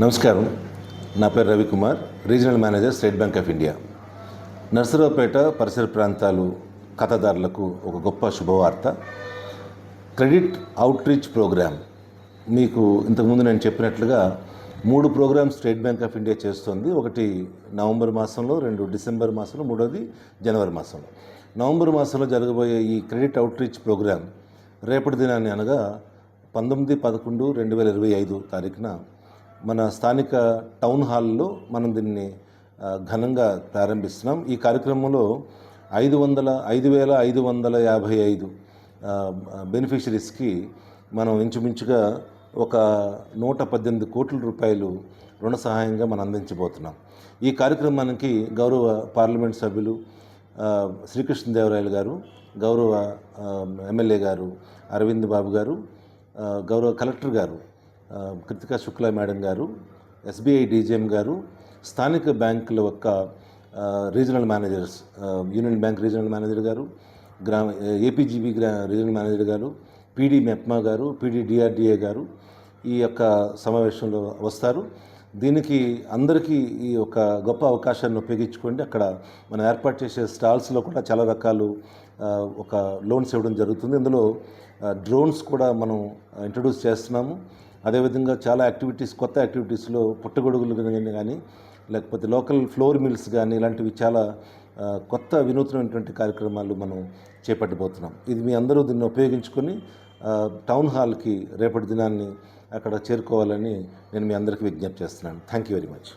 నమస్కారం. నా పేరు Ravikumar regional manager State Bank of India. Narasaraopet పరిసర ప్రాంతాలు కథదారులకు ఒక గొప్ప శుభవార్త. Credit outreach program. మీకు ఇంతకుముందు నేను చెప్పినట్లుగా మూడు programs State Bank of India చేస్తుంది. ఒకటి నవంబర్ మాసంలో రెండు డిసెంబర్ మాసంలో మూడోది జనవరి మాసంలో. నవంబర్ మాసంలో జరగబోయే ఈ క్రెడిట్ అవుట్రీచ్ ప్రోగ్రామ్ రేపటి దినాన్ని అనగా పంతొమ్మిది పదకొండు రెండు వేల ఇరవై ఐదు తారీఖున మన స్థానిక టౌన్ హాల్లో మనం దీన్ని ఘనంగా ప్రారంభిస్తున్నాం. ఈ కార్యక్రమంలో ఐదు వందల ఐదు వేల ఐదు వందల యాభై ఐదు బెనిఫిషరీస్కి మనం ఇంచుమించుగా ఒక నూట పద్దెనిమిది కోట్ల రూపాయలు రుణ సహాయంగా మనం అందించబోతున్నాం. ఈ కార్యక్రమానికి గౌరవ పార్లమెంట్ సభ్యులు శ్రీకృష్ణదేవరాయలు గారు గౌరవ ఎమ్మెల్యే గారు అరవింద్ బాబు గారు గౌరవ collector garu Kritika Shukla madam garu SBI DGM garu స్థానిక బ్యాంకుల యొక్క regional managers Union Bank regional manager garu గ్రామ ఏపీజీబీ గ్రా regional manager garu PD MEPMA garu PD DRDA గారు ఈ యొక్క సమావేశంలో వస్తారు. దీనికి అందరికీ ఈ యొక్క గొప్ప అవకాశాన్ని ఉపయోగించుకోండి. అక్కడ మనం ఏర్పాటు చేసే స్టాల్స్లో కూడా చాలా రకాలు ఒక లోన్స్ ఇవ్వడం జరుగుతుంది. ఇందులో డ్రోన్స్ కూడా మనం ఇంట్రడ్యూస్ చేస్తున్నాము. అదేవిధంగా చాలా యాక్టివిటీస్ కొత్త యాక్టివిటీస్లో పుట్టగొడుగులు కానీ కానీ లేకపోతే లోకల్ ఫ్లోర్ మిల్స్ కానీ ఇలాంటివి చాలా కొత్త వినూత్నమైనటువంటి కార్యక్రమాలు మనం చేపట్టబోతున్నాం. ఇది మీ అందరూ దీన్ని ఉపయోగించుకొని టౌన్ హాల్కి రేపటి దినాన్ని అక్కడ చేరుకోవాలని నేను మీ అందరికీ విజ్ఞప్తి చేస్తున్నాను. Thank you very much.